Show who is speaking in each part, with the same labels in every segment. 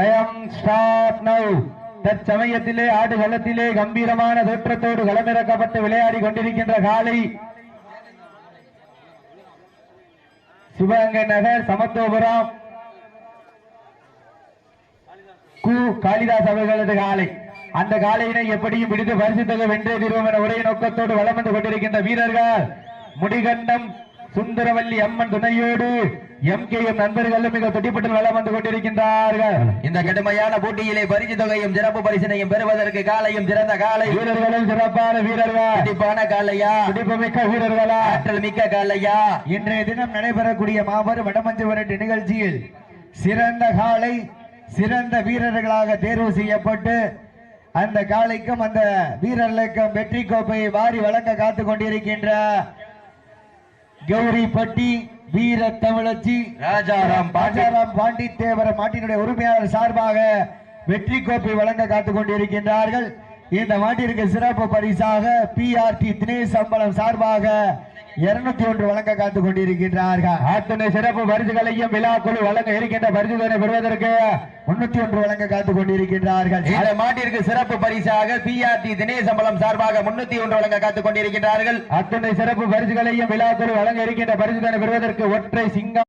Speaker 1: Time start now தற்சமயத்திலே ஆடுகளத்திலே கம்பீரமான தோற்றத்தோடு களமிறக்கப்பட்டு விளையாடி கொண்டிருக்கின்ற காலை சிவகங்கை நகர் சமத்துவபுரம் கு. காளிதாஸ் அவர்களது காலை அந்த காலையினை எப்படியும் பிடித்து பரிசு தொகை வென்றே தீர்வோம் என ஒரே நோக்கத்தோடு வளம் வந்து கொண்டிருக்கின்ற வீரர்கள். முடிகண்டம் சுந்தரவல்லி அம்மன் துணையோடு எம் கே எம் நண்பர்களும் மிக துடிப்பட்டு வலம் வந்து கொண்டிருக்கின்றார்கள்.
Speaker 2: இந்த கடுமையான போட்டியிலே பரிசு தொகையும் சிறப்பு பரிசினையும் பெறுவதற்கு காலையும் சிறந்த காலை.
Speaker 1: வீரர்களும் சிறப்பான வீரர்கள்?
Speaker 2: துடிப்பான காலையா?
Speaker 1: துடிப்புமிக்க வீரர்களா?
Speaker 2: ஆற்றல் மிக்க காலையா?
Speaker 1: இன்றைய தினம் நடைபெறக்கூடிய மாபெரும் வடமஞ்சு விரட்டு நிகழ்ச்சியில் சிறந்த காலை சிறந்த வீரர்களாக தேர்வு செய்யப்பட்டு அந்த காலைக்கும் அந்த வீரர்களுக்கும் வெற்றி கோப்பையை வாரி வழங்க காத்துக் கொண்டிருக்கின்ற கௌரிப்பட்டி வீர தமிழச்சி
Speaker 2: ராஜாராம் பாண்டி.
Speaker 1: தேவர பாண்டித்தேவர மாட்டினுடைய உரிமையாளர் சார்பாக வெற்றி கோப்பை வழங்க காத்துக் கொண்டிருக்கின்றார்கள். இந்த மாட்டிற்கு சிறப்பு பரிசாக பிஆர்டி தினேஷ் சம்பளம் சார்பாக இருநூத்தி ஒன்று வழங்க காத்துக் கொண்டிருக்கின்றார்கள். அத்தனை சிறப்பு பரிசுகளையும் விழா குழு வழங்க இருக்கின்ற பரிசுகளை பெறுவதற்கு முன்னூத்தி ஒன்று வழங்க காத்துக் கொண்டிருக்கின்றார்கள்.
Speaker 2: இந்த மாட்டிற்கு சிறப்பு பரிசாக பிஆர்டி தினேசம்பலம் சார்பாக முன்னூத்தி ஒன்று வழங்க காத்துக் கொண்டிருக்கின்றார்கள்.
Speaker 1: அத்தனை சிறப்பு பரிசுகளையும் விழா குழு வழங்க இருக்கின்ற பரிசுகளை பெறுவதற்கு ஒற்றை சிங்கம்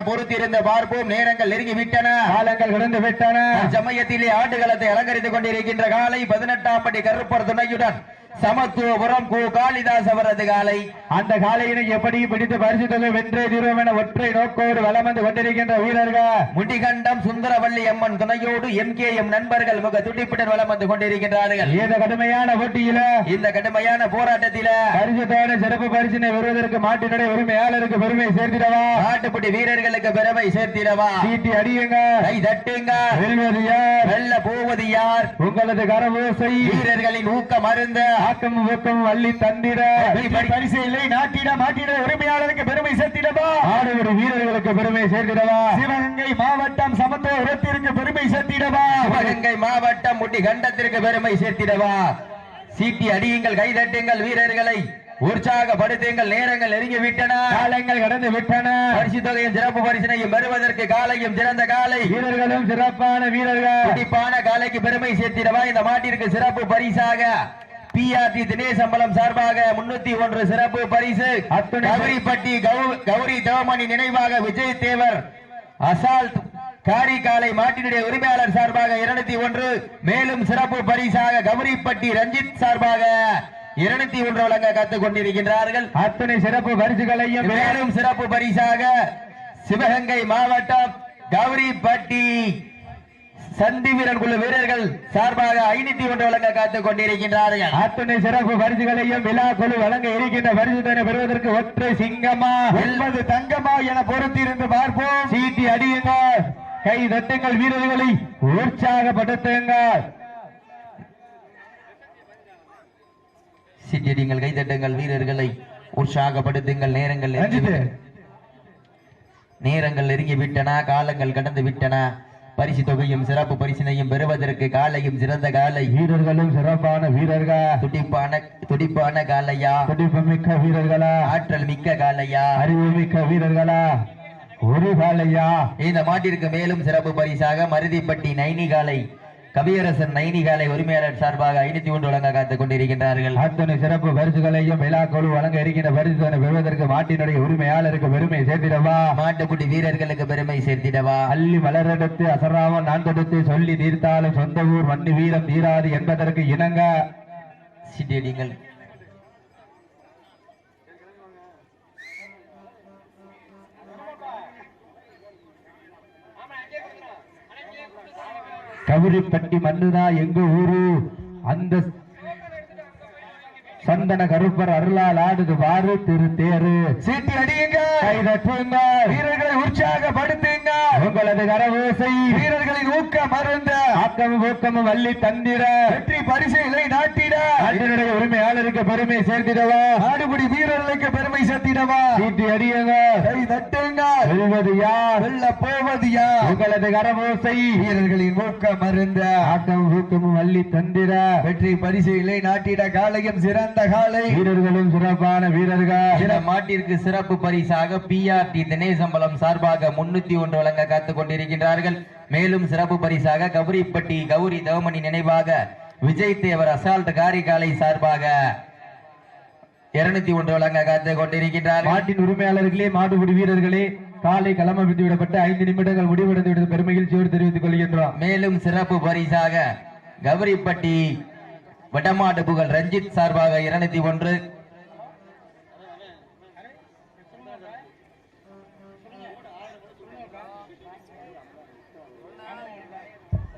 Speaker 2: பொறுத்திருந்த பார்ப்போம். நேரங்கள் நெருங்கி விட்டன
Speaker 1: காலங்கள் கடந்து விட்டன
Speaker 2: சமயத்திலே ஆட்டுகளத்தை அலங்கரித்துக் கொண்டிருக்கின்ற காலை பதினெட்டாம் படி கருப்பர் துணையுடன் சமத்துவபுரம் கு காளிதாஸ் அவரது காலை.
Speaker 1: அந்த காலையினை எப்படியும் பிடித்து பரிசு தொகை வென்றே தீர்வோம் என ஒற்றை நோக்கோடு வலம் வந்து கொண்டிருக்கின்ற வீரர்கள்.
Speaker 2: முடிகண்டம் சுந்தரவல்லி அம்மன் துணையோடு எம் கே எம் நண்பர்கள் முக துடிப்புடன் வலம் வந்து கொண்டிருக்கின்றார்கள்.
Speaker 1: இந்த கடுமையான போட்டியில
Speaker 2: இந்த கடுமையான போராட்டத்தில
Speaker 1: பரிசுத்தோட சிறப்பு பரிசினை பெறுவதற்கு மாட்டினுடைய உரிமையாளருக்கு பெருமை சேர்த்திடவா?
Speaker 2: நாட்டுப்பட்டி வீரர்களுக்கு பெருமை சேர்த்திடவா?
Speaker 1: சீட்டி அடியுங்க.
Speaker 2: கை தட்டுங்க.
Speaker 1: வெல்வது யார்?
Speaker 2: வெல்ல போவது யார்?
Speaker 1: உங்களது கரவோசை.
Speaker 2: வீரர்களின் ஊக்கம் அருந்த
Speaker 1: ஆக்கம் ஊக்கம் வள்ளி தந்திட. பரிசு இல்லை நாட்டிட மாட்டிட உரிமையாளருக்கு பெருமை சேர்த்திடவா? ஆடுபடி வீரர்களுக்கு பெருமை சேர்த்திடவா? சிவகங்கை மாவட்டம் சமத்துவத்திற்கு பெருமை சேர்த்திடவா?
Speaker 2: சிவகங்கை மாவட்டம் முட்டி கண்டத்திற்கு பெருமை சேர்த்திடவா? சீட்டி அடியுங்கள் கைதட்டுங்கள் வீரர்களை. உற்சாகப்படுத்துங்கள் நேரங்கள் நெருங்கி விட்டன
Speaker 1: காலங்கள் கடந்து விட்டன
Speaker 2: பரிசு தொகையும் சிறப்பு பரிசினையும் பெறுவதற்கு காலையும் சிறந்த காலை.
Speaker 1: வீரர்களும் சிறப்பான வீரர்கள்.
Speaker 2: துடிப்பான காலைக்கு பெருமை சேர்த்திடவா? இந்த மாட்டிற்கு சிறப்பு பரிசாக. பிஆர்டி தினேசம்பலம் சார்பாக முன்னூத்தி ஒன்று சிறப்பு பரிசு. கௌரிப்பட்டி கௌரி தேவமணி நினைவாக விஜய் தேவர். அசால்ட் காரிக்காலை மாட்டினுடைய உரிமையாளர் சார்பாக இருநூத்தி ஒன்று. மேலும் சிறப்பு பரிசாக கௌரிப்பட்டி ரஞ்சித் சார்பாக இருநூத்தி ஒன்று வழங்க கத்துக் கொண்டிருக்கின்றார்கள்.
Speaker 1: அத்தனை சிறப்பு பரிசுகளையும்
Speaker 2: மேலும் சிறப்பு பரிசாக சிவகங்கை மாவட்டம் கௌரிப்பட்டி சந்தி வீரர் குழு வீரர்கள் சார்பாக ஐநூத்தி ஒன்று வழங்க காத்துக் கொண்டிருக்கின்றார்கள்.
Speaker 1: அத்தனை சிறப்பு பரிசுகளையும் விழா குழு வழங்க இருக்கின்ற பரிசுதனை பெறுவதற்கு ஒற்றை சிங்கமா ஒன்பது தங்கமா என பொறுத்திருந்து பார்ப்போம். சீட்டி அடியுங்கள் கை தட்டுங்கள் வீரர்களை. உற்சாகப்படுத்துங்கள்
Speaker 2: சிட்டிடிங்கள் கைதட்டுங்கள் வீரர்களை. உற்சாகப்படுத்துங்கள் நேரங்கள். நேரங்கள் நெருங்கி விட்டன காலங்கள் கடந்து விட்டன. பரிசு தொகையும் சிறப்பு பரிசினையும் பெறுவதற்கு காலையும் சிறந்த காலை.
Speaker 1: வீரர்களும் சிறப்பான வீரர்கள்?
Speaker 2: துடிப்பான துடிப்பான காலையா?
Speaker 1: துடிப்புமிக்க வீரர்களா?
Speaker 2: ஆற்றல் மிக்க காலையா?
Speaker 1: அறிவுமிக்க வீரர்களா? ஒரு காலையா?
Speaker 2: இந்த மாட்டிற்கு மேலும் சிறப்பு பரிசாக மருதிப்பட்டி நைனி காலை. கவியரசன் நைனி காலை உரிமையாளர் சார்பாக ஐநூத்தி ஒன்று வழங்க காத்துக் கொண்டிருக்கின்றார்கள்.
Speaker 1: அத்தனை சிறப்பு பரிசுகளையும் விழா குழு வழங்க இருக்கின்ற பரிசுதனை பெறுவதற்கு மாட்டினுடைய உரிமையாளருக்கு பெருமை சேர்த்திடவா?
Speaker 2: மாட்டுக்குட்டி வீரர்களுக்கு பெருமை சேர்த்திடவா?
Speaker 1: அள்ளி மலரெடுத்து அசராம நான் தொடுத்து சொல்லி தீர்த்தாலும் சொந்த ஊர் மண்ணு வீரம் தீராது என்பதற்கு இணங்க.
Speaker 2: சிட்டிடிங்கள்
Speaker 1: கவுரிப்பட்டி மண்ணுதான் எங்க ஊரு? அந்த சந்தன கருப்பர் அருளால் ஆடுது வாரு திரு தேரு. சீட்டி அடியுங்க. வீரர்களை உற்சாகப்படுத்துங்க. உங்களது கரவோசை வீரர்களின் ஊக்கம் மருந்த ஆக்கமும் ஊக்கமும் வள்ளி தந்திர வெற்றி பரிசுகளை நாட்டிட. அதனுடைய உரிமையாளருக்கு பெருமை சேர்த்திடவா? ஆடுபடி வீரர்களுக்கு பெருமை சேர்த்திடவா? சீட்டி அடியுங்க. கை தட்டுங்க. வெல்வது யார்? வெல்ல போவது யார்? உங்களது கரவோசை வீரர்களின் ஊக்கம் மருந்த ஆக்கமும் ஊக்கமும் வள்ளி தந்திர வெற்றி பரிசுகளை நாட்டிட. காலையும் சிறந்த காலை. வீரர்களும் சிறப்பான வீரர்கள்.
Speaker 2: மாட்டிற்கு சிறப்பு பரிசாக பிஆர்டி தினேசம்பலம் சார்பாக முன்னூத்தி ஒன்று வழங்க காத்துக் கொண்டிருக்கின்றார்கள் மேலும் சிறப்பு பரிசாக கௌரிப்பட்டி கௌரி தவமணி நினைவாக விஜய் தேவர் அசால்ட் காரிகாலை சார்பாக இருநூத்தி ஒன்று வழங்க காத்து கொண்டிருக்கின்றார்
Speaker 3: மாட்டின் உரிமையாளர்களே மாடுபிடி வீரர்களே காலை களமமைத்து விடப்பட்ட ஐந்து நிமிடங்கள் முடிவடைந்து விடுத்த பெருமையில் தெரிவித்துக் கொள்கின்றோம்.
Speaker 2: மேலும் சிறப்பு பரிசாக கௌரிப்பட்டி வடமாடு புகழ் ரஞ்சித் சார்பாக இருநூத்தி ஒன்று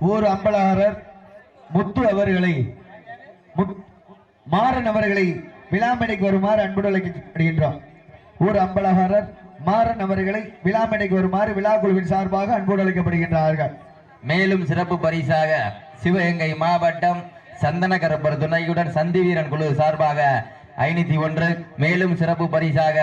Speaker 3: ஊர் அம்பலாரர் முத்து அவர்களை முத்- மாறன் அவர்களை விழாமடைக்கு வருமாறு அன்புடன் அழைக்கப்படுகின்றோம் ஊர் அம்பலகாரர் மாறன் அவர்களை விழாமடைக்கு வருமாறு விழா குழுவின் சார்பாக அன்போடு அழைக்கப்படுகின்றார்கள்.
Speaker 2: மேலும் சிறப்பு பரிசாக சிவகங்கை மாவட்டம் சந்தனகரப்பர் துணையுடன் சந்திவீரன் குழு சார்பாக ஐநூத்தி ஒன்று. மேலும் சிறப்பு பரிசாக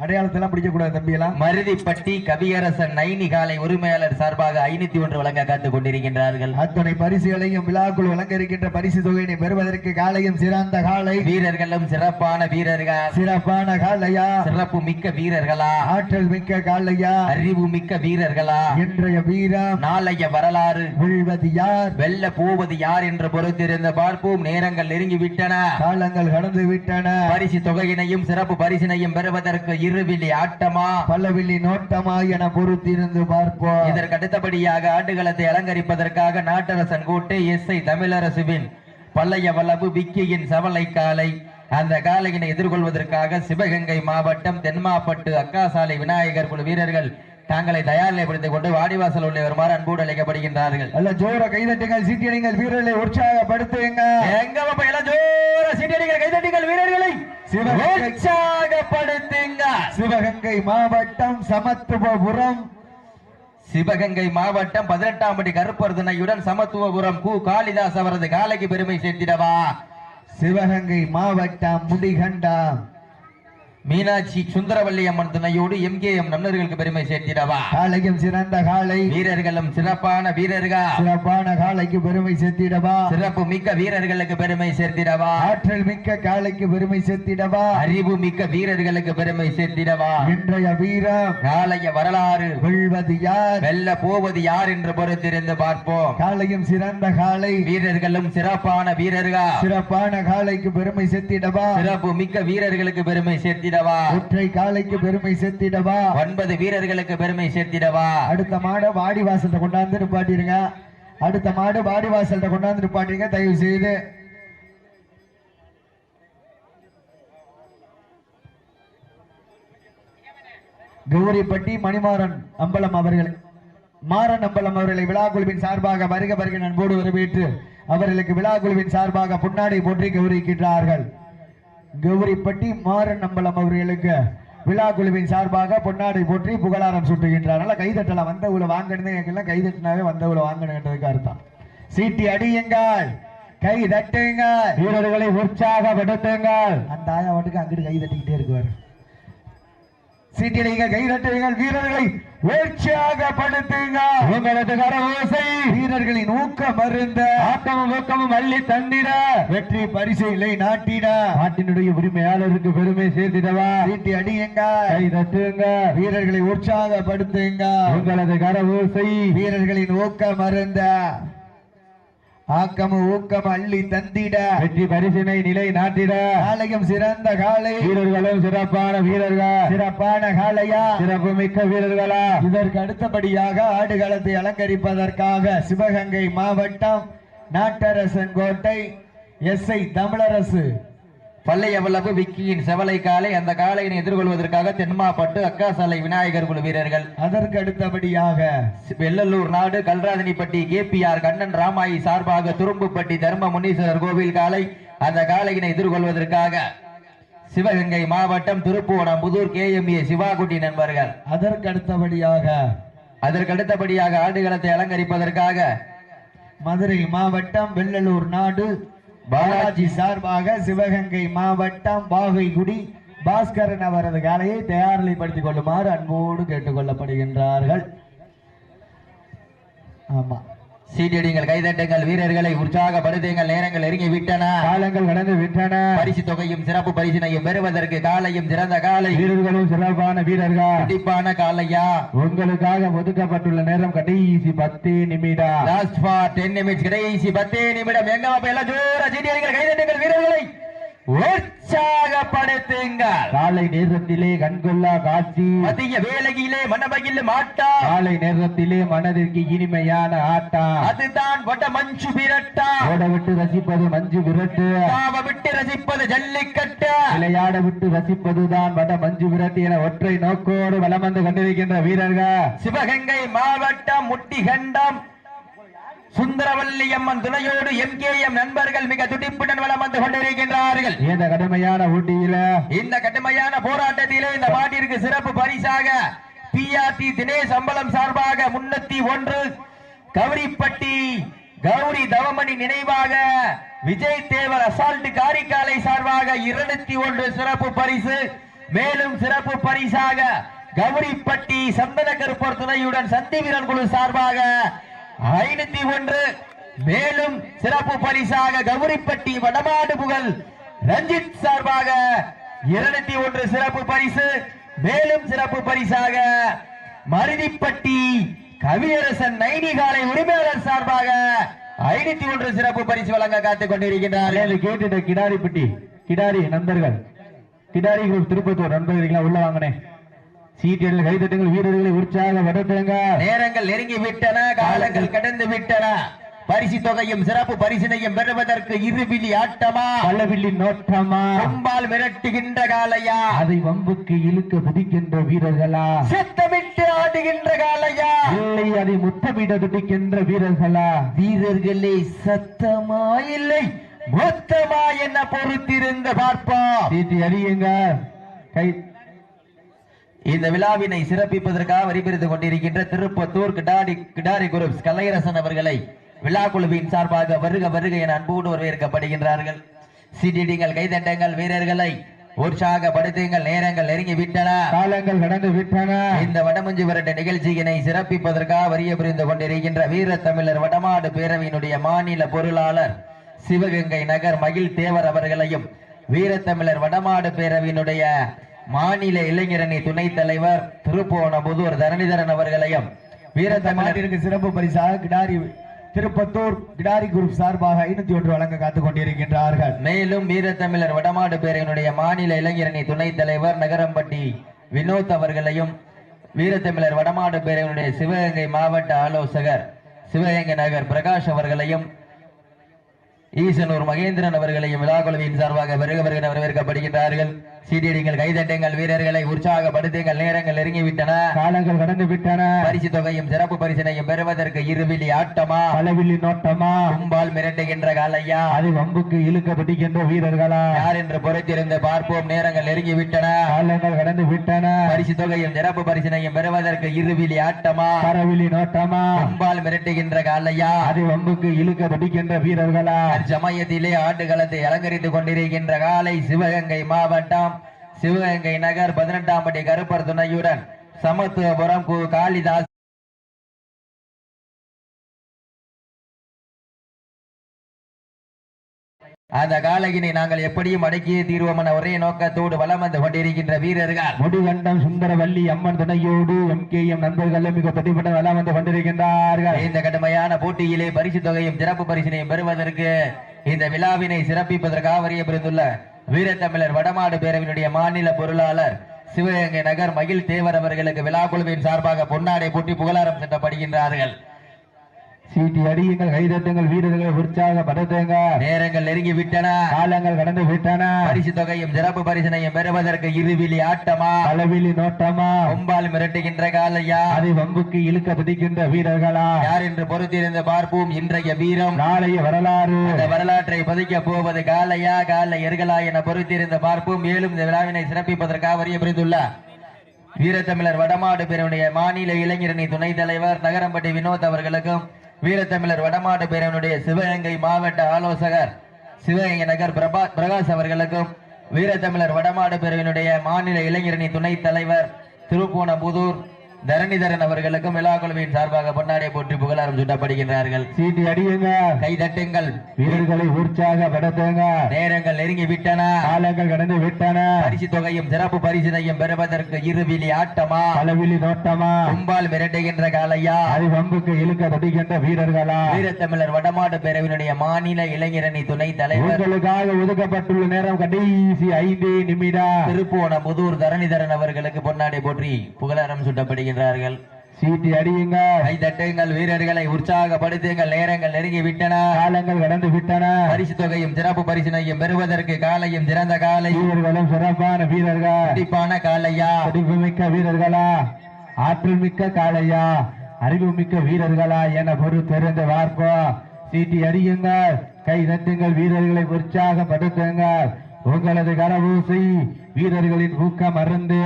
Speaker 3: அடையாளத்தெல்லாம் பிடிக்கக்கூடாது தம்பியெல்லாம்.
Speaker 2: மருதிப்பட்டி கவியரசன் நைனி காலை உரிமையாளர் சார்பாக ஐநூத்தி ஒன்று வழங்க காத்துக் கொண்டிருக்கின்றார்கள்.
Speaker 3: அத்துணை பரிசுகளையும் விழாக்குள் வழங்க இருக்கின்ற பரிசு தொகையினை பெறுவதற்கு காலையும் சிறந்த காலை.
Speaker 2: வீரர்களும் சிறப்பான வீரர்கள்.
Speaker 3: சிறப்பான காலையா?
Speaker 2: சிறப்பு மிக்க வீரர்களா?
Speaker 3: ஆற்றல் மிக்க காலையா?
Speaker 2: அறிவு மிக்க வீரர்களா?
Speaker 3: இன்றைய வீரம்.
Speaker 2: நாளைய வரலாறு.
Speaker 3: விழ்வது யார்?
Speaker 2: வெல்ல போவது யார் என்று பொறுத்திருந்த பார்ப்போம். நேரங்கள் நெருங்கி விட்டன
Speaker 3: காலங்கள் கடந்து விட்டன.
Speaker 2: பரிசு தொகையினையும் சிறப்பு பரிசினையும் பெறுவதற்கு இருவிழி ஆட்டமா?
Speaker 3: பல்லவில்லி நோட்டமா என பொறுத்திருந்து பார்ப்போம்.
Speaker 2: இதற்கு அடுத்தபடியாக ஆட்டுகளத்தை அலங்கரிப்பதற்காக நாட்டரசன் கோட்டை எஸ் ஐ தமிழரசுவின் பல்லைய வல்லபு விக்கியின் சவலை காலை அந்த காலையினை எதிர்கொள்வதற்காக சிவகங்கை மாவட்டம் தென்மாப்பட்டு அக்காசாலை விநாயகர் குழு வீரர்கள் தாங்களை தயார்நிலைப்படுத்திக் கொண்டு வாடிவாசல் உள்ள வருமாறு அன்போடு அழைக்கப்படுகின்றார்கள்.
Speaker 3: அல்ல ஜோர கைதட்டுங்கள் சீட்டியடிங்கள் வீரர்களை உற்சாகப்படுத்துங்க
Speaker 2: எங்க எல்லாம் ஜோர சீட்டடிகள் கைதட்டிகள் வீரர்களை. உற்சாகப்படுத்துங்க.
Speaker 3: சிவகங்கை மாவட்டம் சமத்துவபுரம்.
Speaker 2: சிவகங்கை மாவட்டம் பதினெட்டாம் படி கருப்பர் துணையுடன் சமத்துவபுரம் கு. காளிதாஸ் அவரது காலைக்கு பெருமை சேர்த்திடவா.
Speaker 3: சிவகங்கை மாவட்டம் முடிகண்டம்
Speaker 2: மீனாட்சி சுந்தரவல்லி அம்மன் துணையோடு எம்கேஎம் நன்னர்களுக்கு பெருமை சேர்த்திடவா?
Speaker 3: காலையும் சிறந்த காலை
Speaker 2: வீரர்களும் சிறப்பான வீரர்கள்?
Speaker 3: சிறப்பான காலைக்கு பெருமை சேர்த்திடவா?
Speaker 2: சிறப்பு மிக்க வீரர்களுக்கு பெருமை சேர்த்திடவா?
Speaker 3: ஆற்றல் மிக்க காலைக்கு பெருமை சேர்த்திடவா?
Speaker 2: அறிவு மிக்க வீரர்களுக்கு பெருமை சேர்த்திடவா?
Speaker 3: இன்றைய வீரம்.
Speaker 2: காலைய வரலாறு.
Speaker 3: வெல்வது யார்?
Speaker 2: வெல்ல போவது யார் என்று பொறுத்திருந்து பார்ப்போம்.
Speaker 3: காலையும் சிறந்த காலை
Speaker 2: வீரர்களும் சிறப்பான வீரர்கள்?
Speaker 3: சிறப்பான காலைக்கு பெருமை சேர்த்திடவா?
Speaker 2: சிறப்பு மிக்க வீரர்களுக்கு பெருமை சேர்த்திடவா.
Speaker 3: ஒற்றை காலைக்கு பெருமை சேர்த்திடவா.
Speaker 2: ஒன்பது வீரர்களுக்கு பெருமை சேர்த்திடவா.
Speaker 3: அடுத்த மாடு வாடி வாசல்ல கொண்டாந்து நிப்பாட்டிருங்க. அடுத்த மாடு வாடி வாசல்ல கொண்டாந்து நிப்பாட்டிருங்க. தயவு செய்து கௌரிப்பட்டி மணிமாறன் அம்பலம் அவர்கள். மாறன் அம்பலம் அவர்களை விழா குழுவின் சார்பாக வருக வருக நண்போடு வரவேற்று அவர்களுக்கு விழா குழுவின் சார்பாக புன்னாடை போற்றி கௌரிக்கின்றார்கள் கௌரிப்பட்டி மாறன் அம்பலம் அவர்களுக்கு விழா குழுவின் சார்பாக பொன்னாடை போற்றி புகழாரம் சுட்டுகின்றார். நல்லா கைதட்டலாம் வந்தவுல வாங்கணும் எல்லாம் கைதட்டினாவே வந்தவுல வாங்கணுன்றதுக்கு அர்த்தம். சீட்டி அடியுங்கள் கை தட்டுங்கள். வீரர்களை உற்சாகப்படுத்துங்கள் அந்த ஆயா வாட்டுக்கு அங்கிட்டு கை தட்டிக்கிட்டே இருக்குவார். சீட்டியடிங்க கை தட்டுங்கள் வீரர்களை உற்சாகப்படுத்துங்க உங்களது கரவோசை வீரர்களின் ஊக்கம் மருந்த ஆக்கமும் ஊக்கமும் அள்ளி தந்திட. வெற்றி பரிசைகளை நாட்டிட. நாட்டினுடைய உரிமையாளருக்கு பெருமை சேர்த்திடவா. சீட்டி அடியுங்க. கை தட்டுங்க. வீரர்களை உற்சாகப்படுத்துங்க. உங்களது கரவோசை வீரர்களின் ஊக்கம் மருந்த ஆக்கமும் ஊக்கம் அள்ளி தந்திட. வெற்றி பரிசினை நிலை நாட்டிட. காலையும் சிறந்த காலை வீரர்களும் சிறப்பான வீரர்கள். சிறப்பான காளையா. சிறப்பு மிக்க வீரர்களா. இதற்கு அடுத்தபடியாக ஆடுகளத்தை அலங்கரிப்பதற்காக சிவகங்கை மாவட்டம் நாட்டரசன் கோட்டை எஸ் ஐ தமிழரசு.
Speaker 2: பல்லைய வல்லபு விக்கியின் செவலை காலை அந்த காலையினை எதிர்கொள்வதற்காக தென்மாப்பட்டு அக்காசாலை விநாயகர் குழு வீரர்கள்.
Speaker 3: அதற்கு அடுத்தபடியாக
Speaker 2: வெள்ளலூர் நாடு கல்ராதனிப்பட்டி கேபிஆர் கண்ணன் ராமாயி சார்பாக துரும்புப்பட்டி தர்ம முனீஸ்வரர் கோவில் காலை அந்த காலையினை எதிர்கொள்வதற்காக. சிவகங்கை மாவட்டம் திருப்புவனம் புதூர் கேஎம்ஏ சிவாகுட்டி நண்பர்கள்.
Speaker 3: அதற்கு அடுத்தபடியாக
Speaker 2: அதற்கு அடுத்தபடியாக ஆடுகளத்தை அலங்கரிப்பதற்காக.
Speaker 3: மதுரை மாவட்டம் வெள்ளலூர் நாடு பாலாஜி சார்பாக சிவகங்கை மாவட்டம் பாகைகுடி பாஸ்கரன் அவரது காலையை தயார்நிலைப்படுத்திக் கொள்ளுமாறு அன்போடு கேட்டுக்கொள்ளப்படுகின்றார்கள் ஆமா.
Speaker 2: சீட்டியடிங்கள் கைதட்டுங்கள் வீரர்களை உற்சாகப்படுத்துங்கள் நேரங்கள் நெருங்கி விட்டன
Speaker 1: காலங்கள் கடந்து விட்டன.
Speaker 2: பரிசு தொகையும் சிறப்பு பரிசினையும் பெறுவதற்கு காலையும் சிறந்த காலை.
Speaker 1: வீரர்களும் சிறப்பான வீரர்கள்.
Speaker 2: துடிப்பான காலையா?
Speaker 1: உங்களுக்காக ஒதுக்கப்பட்டுள்ள நேரம் கடைசி பத்து நிமிடம்.
Speaker 2: லாஸ்ட் ஃபார் டென் நிமிட்ஸ் கடைசி பத்தே நிமிடம். எங்க எல்லாம் ஜோர சீட்டியடிங்கள் கைதட்டுங்கள் வீரர்களை. உற்சாகப்படுத்துங்கள்.
Speaker 1: காலை நேரத்திலே கண்கொள்ளா காட்சி.
Speaker 2: மதிய வேலையிலே மனமையில் மாட்டா.
Speaker 1: காலை நேரத்திலே மனதிற்கு இனிமையான ஆட்டம்
Speaker 2: அதுதான் வட மஞ்சு விரட்டா.
Speaker 1: ஓட விட்டு ரசிப்பது மஞ்சு விரட்டு.
Speaker 2: பாவ விட்டு ரசிப்பது ஜல்லிக்கட்டு.
Speaker 1: விளையாட விட்டு ரசிப்பதுதான் வட மஞ்சு விரட்டு என ஒற்றை நோக்கோடு வலம் வந்து கொண்டிருக்கின்ற வீரர்கள்.
Speaker 2: சிவகங்கை மாவட்டம் முட்டிகண்டம் சுந்தரவல்லி அம்மன் துணையோடு எம்கேஎம் நண்பர்கள் மிக துடிப்புடன் வலம் வந்து கொண்டிருக்கின்றார்கள்.
Speaker 1: இந்த கடுமையான ஊட்டியில
Speaker 2: இந்த கடுமையான போராட்டத்திலே இந்த மாட்டிற்கு சிறப்பு பரிசாக பிஆர்டி தினேஷ் அம்பலம் சார்பாக முன்னூத்தி ஒன்று கௌரிப்பட்டி கௌரி தவமணி நினைவாக விஜய் தேவர் அசால்ட் காரிக்காலை சார்பாக இருநூத்தி ஒன்று சிறப்பு பரிசு மேலும் சிறப்பு பரிசாக கௌரிப்பட்டி சந்தன கருப்பர் துணையுடன் சந்தி வீரன் குழு சார்பாக ஐநூத்தி ஒன்று. மேலும் சிறப்பு பரிசாக கௌரிப்பட்டி வடமாடு புகழ் ரஞ்சித் சார்பாக இருநூத்தி ஒன்று சிறப்பு பரிசு. மேலும் சிறப்பு பரிசாக மருதிப்பட்டி கவியரசன் நைனிகாலை உரிமையாளர் சார்பாக ஐநூத்தி ஒன்று சிறப்பு பரிசு வழங்க காத்துக் கொண்டிருக்கிறார்
Speaker 1: அதை கேட்டுட்ட கிடாரிப்பட்டி கிடாரி நண்பர்கள் கிடாரி குரூப் திருப்பத்தூர் நண்பர்களா உள்ள வாங்கினேன் சீட்டியடில் கைதட்டுங்கள் வீரர்களை உற்சாகப்படுத்துங்க
Speaker 2: நேரங்கள் நெருங்கி விட்டன காலங்கள். கடந்து விட்டன பரிசு தொகையும் சிறப்பு பரிசினையும் பெறுவதற்கு இருபிலி ஆட்டமா?
Speaker 1: பல்லவில்லி நோட்டமா?
Speaker 2: கொம்பால் மிரட்டுகின்ற காலையா
Speaker 1: அதை வம்புக்கு இழுக்க புதிக்கின்ற வீரர்களா?
Speaker 2: சத்தமிட்டு ஆடுகின்ற காலையா
Speaker 1: இல்லை அதை முத்தமிட துடிக்கின்ற வீரர்களா?
Speaker 2: வீரர்களே சத்தமா இல்லை மொத்தமா என்ன பொறுத்திருந்து பார்ப்போம்.
Speaker 1: சீட்டி அறியுங்க கை
Speaker 2: இந்த விழாவினை சிறப்பிப்பதற்காக வரிபிரித்துக் கொண்டிருக்கின்ற திருப்பத்தூர் கிடாரி கிடாரி குரூப்ஸ் கலையரசன் அவர்களை விழா குழுவின் சார்பாக வருக வருக என அன்போடு வரவேற்கப்படுகின்றார்கள். சிடிடிங்கள் கைதட்டங்கள் வீரர்களை உற்சாகப்படுத்துங்கள். நேரங்கள் நெருங்கி விட்டன
Speaker 1: காலங்கள் கடந்து விட்டன
Speaker 2: இந்த வடமஞ்சு விரட்டு நிகழ்ச்சியினை சிறப்பிப்பதற்காக வரிய புரிந்து கொண்டிருக்கின்ற வீர தமிழர் வடமாடு பேரவையினுடைய மாநில பொருளாளர் சிவகங்கை நகர் மகிழ் தேவர் அவர்களையும் வீரத்தமிழர் வடமாடு பேரவையினுடைய மாநில இளைஞரணி துணைத் தலைவர் திருப்போணபுதூர் தரணிதரன் அவர்களையும் வீரத்தமிழர்
Speaker 1: மாட்டிற்கு சிறப்பு பரிசாக கிடாரி திருப்பத்தூர் கிடாரி குரூப் சார்பாக ஐநூத்தி ஒன்று வழங்க காத்துக் கொண்டிருக்கின்றார்கள்
Speaker 2: மேலும் வீரத்தமிழர் வடமாடு பேரவையினுடைய மாநில இளைஞரணி துணைத் தலைவர் நகரம்பட்டி வினோத் அவர்களையும் வீரத்தமிழர் வடமாடு பேரவையினுடைய சிவகங்கை மாவட்ட ஆலோசகர் சிவகங்கை நகர் பிரகாஷ் அவர்களையும் ஈசனூர் மகேந்திரன் அவர்களையும் விழாக்குழுவின் சார்பாக வருக வருகிற வரவேற்கப்படுகின்றார்கள். சீட்டியடிங்கள் கைதட்டுங்கள் வீரர்களை உற்சாகப்படுத்துங்கள் நேரங்கள் நெருங்கிவிட்டன.
Speaker 1: காலங்கள் கடந்து விட்டன
Speaker 2: பரிசு தொகையும் சிறப்பு பரிசினையும் பெறுவதற்கு இருவிலி ஆட்டமா?
Speaker 1: பலவில்லி நோட்டமா?
Speaker 2: கும்பால் மிரட்டுகின்ற காலையா?
Speaker 1: அதை வம்புக்கு இழுக்க துடிக்கின்ற வீரர்களா?
Speaker 2: யார் என்று பொறுத்திருந்து பார்ப்போம் நேரங்கள் நெருங்கிவிட்டன.
Speaker 1: காலங்கள் கடந்து விட்டன
Speaker 2: பரிசு தொகையும் சிறப்பு பரிசினையும் பெறுவதற்கு இருவிலி ஆட்டமா?
Speaker 1: பரவிலி நோட்டமா?
Speaker 2: கும்பால் மிரட்டுகின்ற காலையா?
Speaker 1: அதை வம்புக்கு இழுக்க துடிக்கின்ற வீரர்களா?
Speaker 2: சமயத்திலே ஆண்டுகளத்தை அலங்கரித்துக் கொண்டிருக்கின்ற காலை சிவகங்கை மாவட்டம் சிவகங்கை நகர் பதினெட்டாம் பட்டி கருப்பர் துணையுடன் சமத்துவபுரம் கு. காளிதாஸ் அந்த காலையினை நாங்கள் எப்படியும் அடக்கியே தீர்வோம் என ஒரே நோக்கத்தோடு வலம் வந்து கொண்டிருக்கின்ற வீரர்கள்.
Speaker 1: முடிகண்டம் சுந்தரவல்லி அம்மன் துணையோடு எம் கே எம் நண்பர்கள் மிக பதிப்பட்ட வளம் வந்து கொண்டிருக்கின்றார்கள்.
Speaker 2: இந்த கடுமையான போட்டியிலே பரிசு தொகையும் சிறப்பு பரிசினையும் பெறுவதற்கு இந்த விழாவினை சிறப்பிப்பதற்காக வரிய பிரிந்துள்ள வீரத்தமிழர் வடமாடு பேரவையினுடைய மாநில பொருளாளர் சிவகங்கை நகர் மகிழ் தேவர் அவர்களுக்கு விழா குழுவின் சார்பாக பொன்னாடை போட்டி புகழாரம் சென்றப்படுகின்றார்கள்
Speaker 1: சீட்டி அடியுங்கள் கைதட்டுங்கள் வீரர்களை உற்சாகப்படுத்துங்க
Speaker 2: நேரங்கள் நெருங்கி விட்டன.
Speaker 1: காலங்கள் கடந்து விட்டன.
Speaker 2: பரிசு தொகையும் சிறப்பு பரிசினையும் பெறுவதற்கு இருவிலி ஆட்டமா?
Speaker 1: பலவிலி நோட்டமா?
Speaker 2: கொம்பால் மிரட்டுகின்ற காலையா?
Speaker 1: அதை வம்புக்கு இழுக்க துடிக்கின்ற வீரர்களா?
Speaker 2: யார் என்று பொறுத்திருந்து பார்ப்போம் இன்றைய வீரம்.
Speaker 1: நாளைய வரலாறு.
Speaker 2: இந்த வரலாற்றை பதிக்க போவது காலையா காலை எர்களா என பொறுத்திருந்து பார்ப்போம். மேலும் இந்த விழாவினை சிறப்பிப்பதற்காக வரிய புரிந்துள்ள வீரத்தமிழர் வடமாடு பிரிவினுடைய மாநில இளைஞரணி துணைத் தலைவர் நகரம்பட்டி வினோத் அவர்களுக்கும் வீரத்தமிழர் வடமாடு பேரவனுடைய சிவகங்கை மாவட்ட ஆலோசகர் சிவகங்கை நகர் பிரபா பிரகாஷ் அவர்களுக்கும் வீரத்தமிழர் வடமாடு பிரிவினுடைய மாநில இளைஞரணி துணைத் தலைவர் திருப்போணபுதூர் தரணிதரன் அவர்களுக்கும் விழா குழுவின் சார்பாக பொன்னாடை போற்றி புகழாரம் சூட்டப்படுகின்றார்கள்.
Speaker 1: சீட்டி அடியுங்க.
Speaker 2: கை தட்டுங்கள்.
Speaker 1: வீரர்களை உற்சாகப்படுத்துங்க
Speaker 2: நேரங்கள் நெருங்கி விட்டன.
Speaker 1: காலங்கள் கடந்து விட்டன.
Speaker 2: பரிசு தொகையும் சிறப்பு பரிசினையும் பெறுவதற்கு இருவிழி ஆட்டமா?
Speaker 1: பலவிழி நோட்டமா
Speaker 2: கும்பால் மிரட்டுகின்ற காலையா
Speaker 1: அது வம்புக்கு இழுக்க துடிக்கின்ற வீரர்களா?
Speaker 2: வீரத்தமிழர் வடமாடு பேரவினுடைய மாநில இளைஞரணி துணை தலைவர்.
Speaker 1: உங்களுக்காக ஒதுக்கப்பட்டுள்ள நேரம் கடைசி ஐந்து நிமிடம்.
Speaker 2: திருப்புவன முதூர் தரணிதரன் அவர்களுக்கு பொன்னாடை போற்றி புகழாரம் சூட்டப்படுகின்றார்கள்
Speaker 1: சீட்டி அடியுங்க
Speaker 2: கை தட்டுங்கள் வீரர்களை உற்சாகப்படுத்துங்கள். நேரங்கள் நெருங்கி விட்டன
Speaker 1: காலங்கள் கடந்து விட்டன
Speaker 2: பரிசு தொகையும் சிறப்பு பரிசினையும் பெறுவதற்கு காலையும் சிறந்த காலை.
Speaker 1: வீரர்களும் சிறப்பான வீரர்கள்.
Speaker 2: கண்டிப்பான காலையா?
Speaker 1: துடிப்பு மிக்க வீரர்களா? ஆற்றல் மிக்க காளையா அறிவு மிக்க வீரர்களா என பொறுத்திருந்து பார்ப்போம். சீட்டி அடியுங்கள். கை தட்டுங்கள். வீரர்களை உற்சாகப்படுத்துங்கள். உங்களது கரவூசி வீரர்களின் ஊக்கம் அருந்து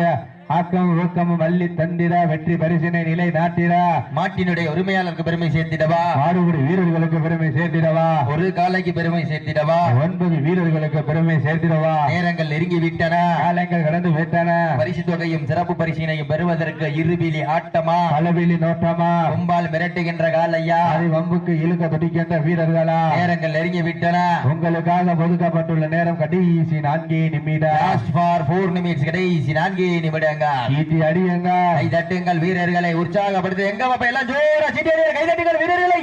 Speaker 1: ஆக்கம் ஊக்கமும் அள்ளி தந்திட வெற்றி பரிசினை நிலை நாட்டிட
Speaker 2: மாட்டினுடைய உரிமையாளருக்கு பெருமை சேர்த்திடவா?
Speaker 1: ஆறுபடி வீரர்களுக்கு பெருமை சேர்த்திடவா.
Speaker 2: ஒரு காலைக்கு பெருமை சேர்த்திடவா?
Speaker 1: ஒன்பது வீரர்களுக்கு பெருமை சேர்த்திடவா.
Speaker 2: நேரங்கள் நெருங்கி விட்டன
Speaker 1: காலங்கள் கடந்து விட்டன.
Speaker 2: பரிசு தொகையும் சிறப்பு பரிசினையும் பெறுவதற்கு இருவிழி ஆட்டமா?
Speaker 1: அளவிலி நோட்டமா?
Speaker 2: கும்பால் மிரட்டுகின்ற காலையா
Speaker 1: அதை வம்புக்கு இழுக்க துடிக்கின்ற வீரர்களா?
Speaker 2: நேரங்கள் நெருங்கி விட்டன
Speaker 1: உங்களுக்காக ஒதுக்கப்பட்டுள்ள நேரம் கடைசி நான்கே நிமிடம்.
Speaker 2: கடைசி நான்கு நிமிடங்கள்.
Speaker 1: ஈட்டி அடியுங்க
Speaker 2: கை தட்டுங்கள் வீரர்களை உற்சாகப்படுத்து. எங்க பாப்பா எல்லாம் ஜோரா சீட்டி அடிங்க கை தட்டுங்கள் வீரர்களை.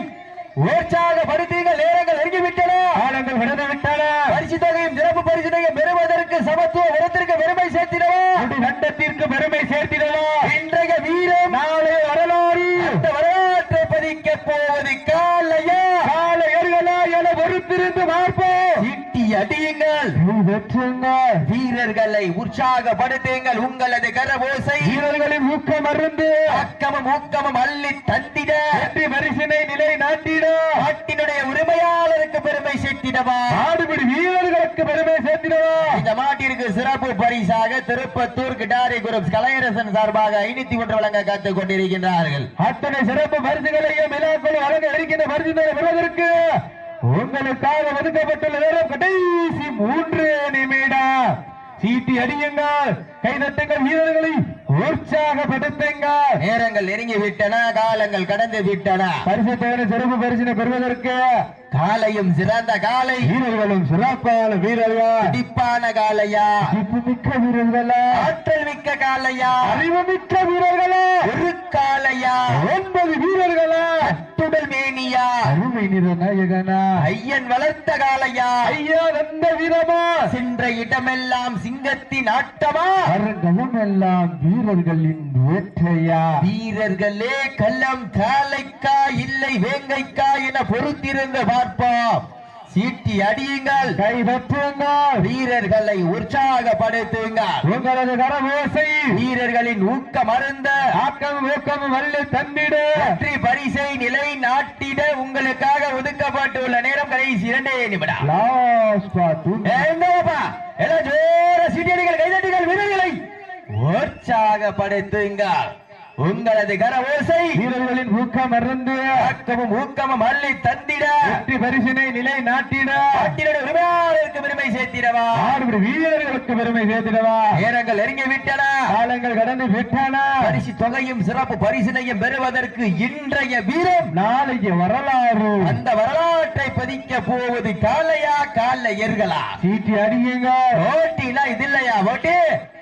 Speaker 2: உற்சாகப்படுத்துங்கள். நேரங்கள் நெருங்கி விட்டன
Speaker 1: காலங்கள் கடந்து விட்டன
Speaker 2: பரிசு தொகையும் சிறப்பு பரிசு தொகையும் பெறுவதற்கு சமத்துவ உரத்திற்கு பெருமை சேர்த்திடவா?
Speaker 1: கண்டத்திற்கு பெருமை சேர்த்திடவா?
Speaker 2: இன்றைய வீரம்
Speaker 1: நாளை வரலாறு
Speaker 2: அந்த வரலாற்றை பதிக்க போவது காலையா
Speaker 1: காலையர்களா என பொறுத்திருந்து பார்ப்போம்
Speaker 2: சீட்டி
Speaker 1: வெற்றுங்கள்
Speaker 2: வீரர்களை உற்சாகப்படுத்துங்கள். உங்களது கரவோசை
Speaker 1: வீரர்களின் ஊக்கம் அருந்து.
Speaker 2: அக்கமும் ஊக்கமும் அள்ளி தந்திட.
Speaker 1: வெற்றி பரிசினை நிலை நாட்டிட
Speaker 2: நாட்டினுடைய உரிமையாளருக்கு பெருமை சேர்த்திடவா.
Speaker 1: ஆடுபிடி வீரர்களுக்கு பெருமை சேர்த்திடவா.
Speaker 2: இந்த மாட்டிற்கு சிறப்பு பரிசாக திருப்பத்தூர் கிடாரி குரூப் கலையரசன் சார்பாக ஐநூத்தி ஒன்று வழங்க காத்துக் கொண்டிருக்கின்றார்கள்.
Speaker 1: அத்தனை சிறப்பு பரிசுகளையும் விழாக்கள் வழங்க இருக்கின்ற பரிசுகளை பெறுவதற்கு உங்களுக்காக ஒதுக்கப்பட்டுள்ள நேரம் கடைசி மூன்று நிமிடம். சீட்டி அடியுங்கள். கைதட்டுங்கள் வீரர்களை உற்சாகப்படுத்துங்கள்.
Speaker 2: நேரங்கள் நெருங்கி விட்டன காலங்கள் கடந்து விட்டன
Speaker 1: பரிசுத்தவரை சிறப்பு பரிசினை பெறுவதற்கு
Speaker 2: காலையும் சிறந்த காலை.
Speaker 1: வீரர்களும் சிறப்பான வீரர்கள்?
Speaker 2: துடிப்பான காலையா?
Speaker 1: சிப்பு மிக்க வீரர்களா?
Speaker 2: ஆற்றல் மிக்க காலையா?
Speaker 1: அறிவு மிக்க வீரர்களா?
Speaker 2: ஒரு காலையா
Speaker 1: ஒன்பது வீரர்களா?
Speaker 2: துடல் மேனியா.
Speaker 1: அருமை நிற நாயகனா
Speaker 2: ஐயன் வளர்த்த காலையா
Speaker 1: ஐயா வந்த வீரமா.
Speaker 2: சென்ற இடமெல்லாம் சிங்கத்தின் ஆட்டமா.
Speaker 1: அரங்கமும் எல்லாம் வீரர்களின் வேற்றையா
Speaker 2: வீரர்களே கள்ளம் காலைக்கா இல்லை வேங்கைக்கா என பொறுத்திருந்து பார்ப்போம். சீட்டி அடியுங்கள்.
Speaker 1: கை தட்டுங்கள்
Speaker 2: வீரர்களை உற்சாகப்படுத்துங்கள்.
Speaker 1: உங்களது கரவோசை.
Speaker 2: வீரர்களின் ஊக்கம் அருந்த.
Speaker 1: ஆக்கம் ஊக்கம் வல்லு தந்திடு.
Speaker 2: வெற்றி பரிசை நிலை நாட்டிட உங்களுக்காக ஒதுக்கப்பட்டுள்ள நேரம் கடைசி இரண்டே நிமிடம். ஜோர சீட்டியடிகள் கைதட்டிகள் வீரர்களை உற்சாகப்படுத்துங்கள். உங்களது கர ஓசை
Speaker 1: வீரர்களின் ஊக்கம் அருந்து
Speaker 2: ஆக்கமும் ஊக்கமும் அள்ளி தந்திட.
Speaker 1: வெற்றி பரிசினை நிலை நாட்டிட.
Speaker 2: நாட்டினுடைய உரிமையாளருக்கு பெருமை சேர்த்திடவா.
Speaker 1: ஆறுபடி வீரர்களுக்கு பெருமை சேர்த்திடவா.
Speaker 2: நேரங்கள் நெருங்கி விட்டன.
Speaker 1: காலங்கள் கடந்து விட்டன.
Speaker 2: பரிசு தொகையும் சிறப்பு பரிசினையும் பெறுவதற்கு இன்றைய வீரம்.
Speaker 1: நாளைக்கு வரலாறு.
Speaker 2: அந்த வரலாற்றை பதிக்க போவது காலையா காலையர்களா
Speaker 1: சீட்டி அடியுங்க.
Speaker 2: ஓட்டினா இது இல்லையா ஓட்டி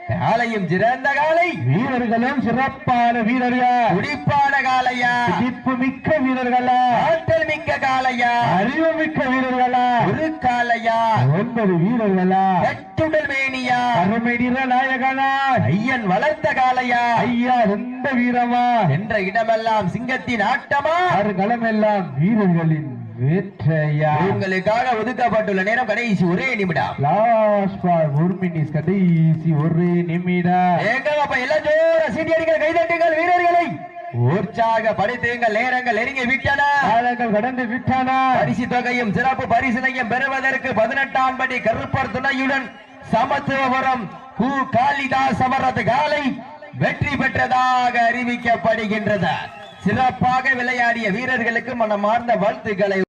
Speaker 2: காலையும் சிறந்த காலை.
Speaker 1: வீரர்களும் சிறப்பான வீரர்கள்.
Speaker 2: துடிப்பான காலையா.
Speaker 1: சிப்பு மிக்க வீரர்களா.
Speaker 2: ஆற்றல் மிக்க காலையா.
Speaker 1: அறிவு மிக்க வீரர்களா.
Speaker 2: ஒரு காலையா.
Speaker 1: ஒன்பது வீரர்களா.
Speaker 2: கட்டுடல் மேனியா.
Speaker 1: அருமை நிற நாயகனா
Speaker 2: ஐயன் வளர்த்த காலையா.
Speaker 1: ஐயா எந்த வீரமா.
Speaker 2: என்ற இடமெல்லாம் சிங்கத்தின் ஆட்டமா.
Speaker 1: ஆறு களமெல்லாம் வீரர்களின்
Speaker 2: உங்களுக்காக ஒதுக்கப்பட்டுள்ள நேரம் கடைசி ஒரே நிமிடம்.
Speaker 1: லாஸ்ட் பார் ஒரு மினிஸ் கடைசி ஒரு நிமிடம்.
Speaker 2: எங்க அப்ப எல்லாம் ஜோர சீட்டி அடிங்கள் கைதட்டுங்கள் வீரர்களை. உற்சாகப்படுத்துங்கள் நேரங்கள் நெருங்கி விட்டன.
Speaker 1: காலங்கள் கடந்து விட்டன.
Speaker 2: பரிசு தொகையும் சிறப்பு பரிசினையும் பெறுவதற்கு பதினெட்டாம் படி கருப்பர் துணையுடன் சமத்துவபுரம் கு. காளிதாஸ் அவரது காலை வெற்றி பெற்றதாக அறிவிக்கப்படுகின்றது. சிறப்பாக விளையாடிய வீரர்களுக்கு மனமார்ந்த வாழ்த்துக்களை